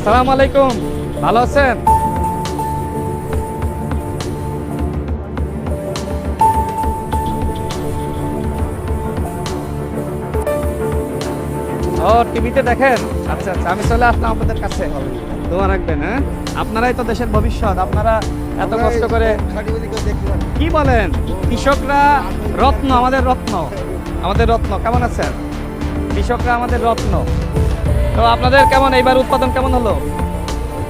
আসসালামু আলাইকুম। ভালো আছেন? ও টিভিতে দেখেন। আচ্ছা আচ্ছা আমি চলে আসলাম আপনাদের কাছে। দোয়া রাখবেন হ্যাঁ? আপনারাই তো দেশের ভবিষ্যৎ আপনারা এত কষ্ট করে কি বলেন? কৃষকরা রত্ন আমাদের রত্ন। আমাদের রত্ন কেমন আছেন? কৃষকরা আমাদের রত্ন। তো আপনাদের কেমন? এইবার উৎপাদন কেমন হলো?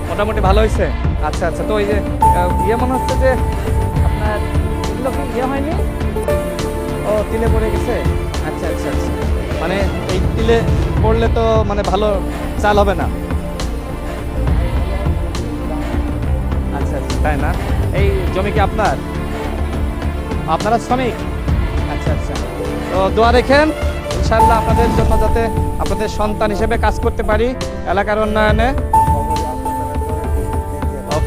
মোটামুটি ভালো হয়েছে? আচ্ছা আচ্ছা তো ওই যে ইয়ে মনে হচ্ছে যে আপনার ইয়ে হয়নি? ও, তিলে পড়ে গেছে? আচ্ছা আচ্ছা আচ্ছা। মানে এই তিলে পড়লে তো মানে ভালো চাল হবে না। আচ্ছা আচ্ছা তাই না? এই জমি কি আপনার? আপনারা শ্রমিক? আচ্ছা আচ্ছা। তো দোয়া রেখেন। ইনশাল্লাহ আপনাদের জন্য যাতে আপনাদের সন্তান হিসেবে কাজ করতে পারি এলাকার উন্নয়নে।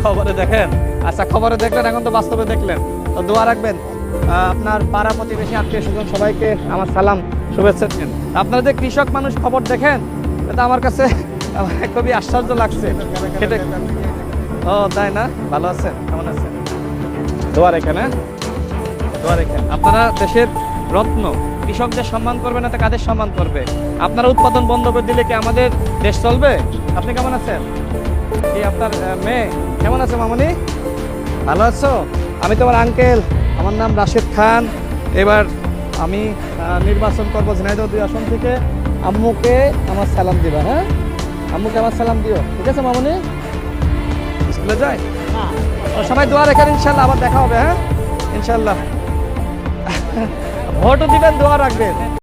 খবরে দেখেন? আচ্ছা খবরে দেখলেন এখন তো বাস্তবে দেখলেন। তো দোয়া রাখবেন আপনার পাড়া প্রতিবেশী আত্মীয় স্বজন সবাইকে আমার সালাম শুভেচ্ছা দিন। আপনারা যে কৃষক মানুষ খবর দেখেন এটা আমার কাছে খুবই আশ্চর্য লাগছে। ও তাই না? ভালো আছেন? কেমন আছেন? দোয়া রেখেন হ্যাঁ? দোয়া রেখেন। আপনারা দেশের রত্ন কৃষকদের সম্মান করবে না তো কাদের সম্মান করবে? আপনারা উৎপাদন বন্ধ করে দিলে কি আমাদের দেশ চলবে? আপনি কেমন আছেন? কি আপনার মেয়ে কেমন আছে মামনি? ভালো আছো? আমি তোমার আঙ্কেল আমার নাম রাশেদ খান। এবার আমি নির্বাচন করব ঝিনাইদহ দুই আসন থেকে। আম্মুকে আমার সালাম দিবা হ্যাঁ? আম্মুকে আমার সালাম দিও ঠিক আছে মামনি? স্কুলে যায়? ও, সবাই দোয়া রেখেন ইনশাল্লাহ আবার দেখা হবে হ্যাঁ? ইনশাল্লাহ। ভোটও দিবেন দোয়া রাখবেন।